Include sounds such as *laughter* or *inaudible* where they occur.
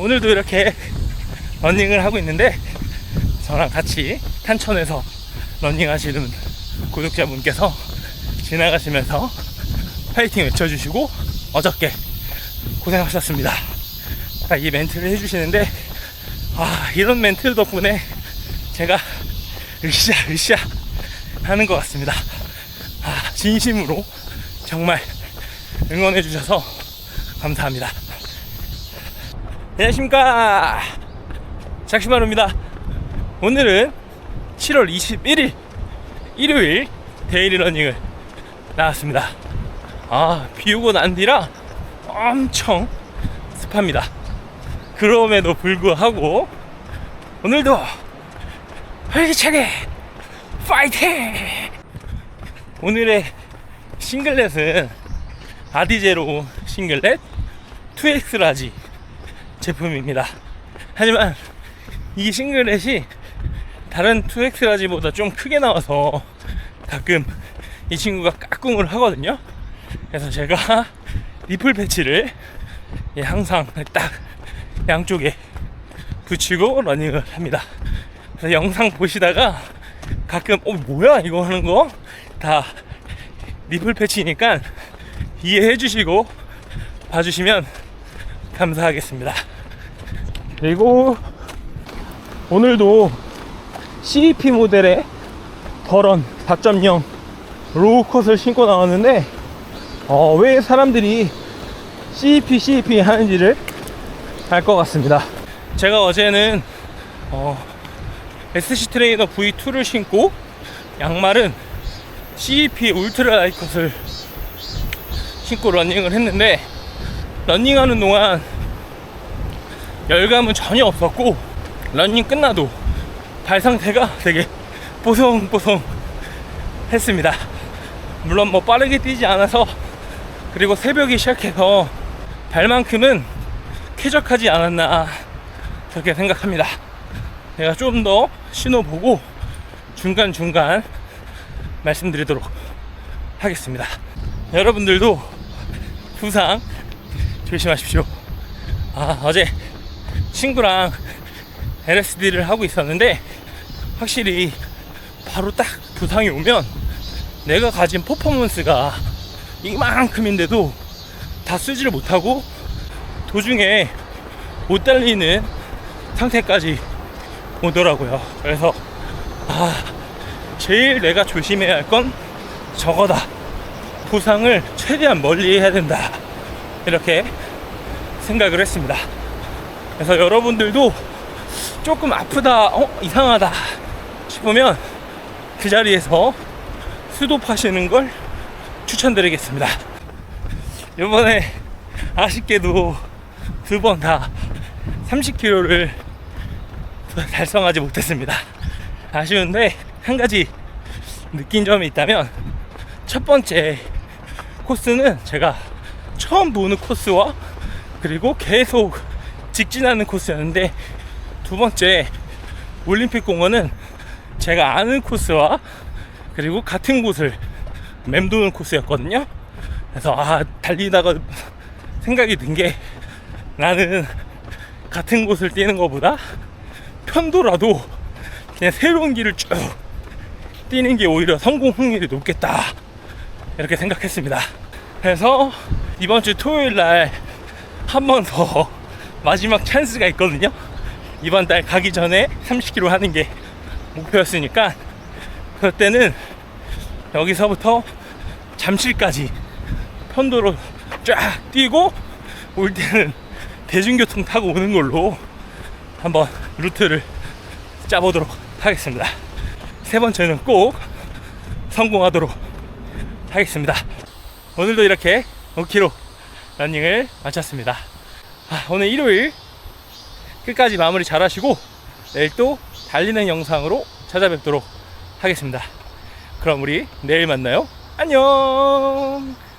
오늘도 이렇게 *laughs* 러닝을 하고 있는데 저랑 같이 탄천에서 러닝하시는 구독자분께서 지나가시면서 파이팅 외쳐주시고 어저께 고생하셨습니다. 아, 이 멘트를 해주시는데 아 이런 멘트 덕분에 제가 으쌰 으쌰 하는 것 같습니다. 아, 진심으로 정말 응원해 주셔서 감사합니다. 안녕하십니까 작시마루입니다. 오늘은 7월 21일 일요일 데이리 러닝을 나왔습니다. 아, 비 오고 난 뒤라 엄청 습합니다. 그럼에도 불구하고 오늘도 활기차게 파이팅! 오늘의 싱글렛은 아디제로 싱글렛 2X 라지 제품입니다. 하지만 이 싱글렛이 다른 2X 라지보다 좀 크게 나와서 가끔 이 친구가 까꿍을 하거든요. 그래서 제가 리플 패치를 예, 항상 딱 양쪽에 붙이고 러닝을 합니다. 그래서 영상 보시다가 가끔 어 뭐야 이거 하는 거 다 리플 패치니까 이해해 주시고 봐주시면 감사하겠습니다. 그리고 오늘도 CEP 모델의 버런 4.0 로우 컷을 신고 나왔는데 어, 왜 사람들이 CEP CEP 하는지를 알 것 같습니다. 제가 어제는 어, SC 트레이너 V2를 신고 양말은 CEP 울트라 라이컷을 신고 러닝을 했는데 러닝하는 동안 열감은 전혀 없었고 러닝 끝나도 발 상태가 되게 뽀송뽀송 했습니다. 물론 뭐 빠르게 뛰지 않아서 그리고 새벽에 시작해서 발만큼은 쾌적하지 않았나 그렇게 생각합니다. 제가 좀 더 신어보고 중간중간 말씀드리도록 하겠습니다. 여러분들도 부상 조심하십시오. 아, 어제 친구랑 LSD를 하고 있었는데 확실히 바로 딱 부상이 오면 내가 가진 퍼포먼스가 이만큼인데도 다 쓰지를 못하고 도중에 못 달리는 상태까지 오더라고요. 그래서 아 제일 내가 조심해야 할 건 저거다. 부상을 최대한 멀리 해야 된다. 이렇게 생각을 했습니다. 그래서 여러분들도 조금 아프다, 어, 이상하다 싶으면 그 자리에서 수도하시는 걸 추천드리겠습니다. 이번에 아쉽게도 두 번 다 30km를 달성하지 못했습니다. 아쉬운데 한 가지 느낀 점이 있다면 첫 번째 코스는 제가 처음 보는 코스와 그리고 계속 직진하는 코스였는데 두 번째 올림픽 공원은 제가 아는 코스와 그리고 같은 곳을 맴도는 코스였거든요. 그래서 아 달리다가 생각이 든 게 나는 같은 곳을 뛰는 것보다 편도라도 그냥 새로운 길을 쭉 뛰는 게 오히려 성공 확률이 높겠다 이렇게 생각했습니다. 그래서 이번 주 토요일 날 한 번 더 마지막 찬스가 있거든요. 이번 달 가기 전에 30km 하는 게 목표였으니까 그때는 여기서부터 잠실까지 편도로 쫙 뛰고 올 때는 대중교통 타고 오는 걸로 한번 루트를 짜보도록 하겠습니다. 세 번째는 꼭 성공하도록 하겠습니다. 오늘도 이렇게 5km 러닝을 마쳤습니다. 아, 오늘 일요일 끝까지 마무리 잘 하시고 내일 또 달리는 영상으로 찾아뵙도록 하겠습니다. 그럼 우리 내일 만나요. 안녕!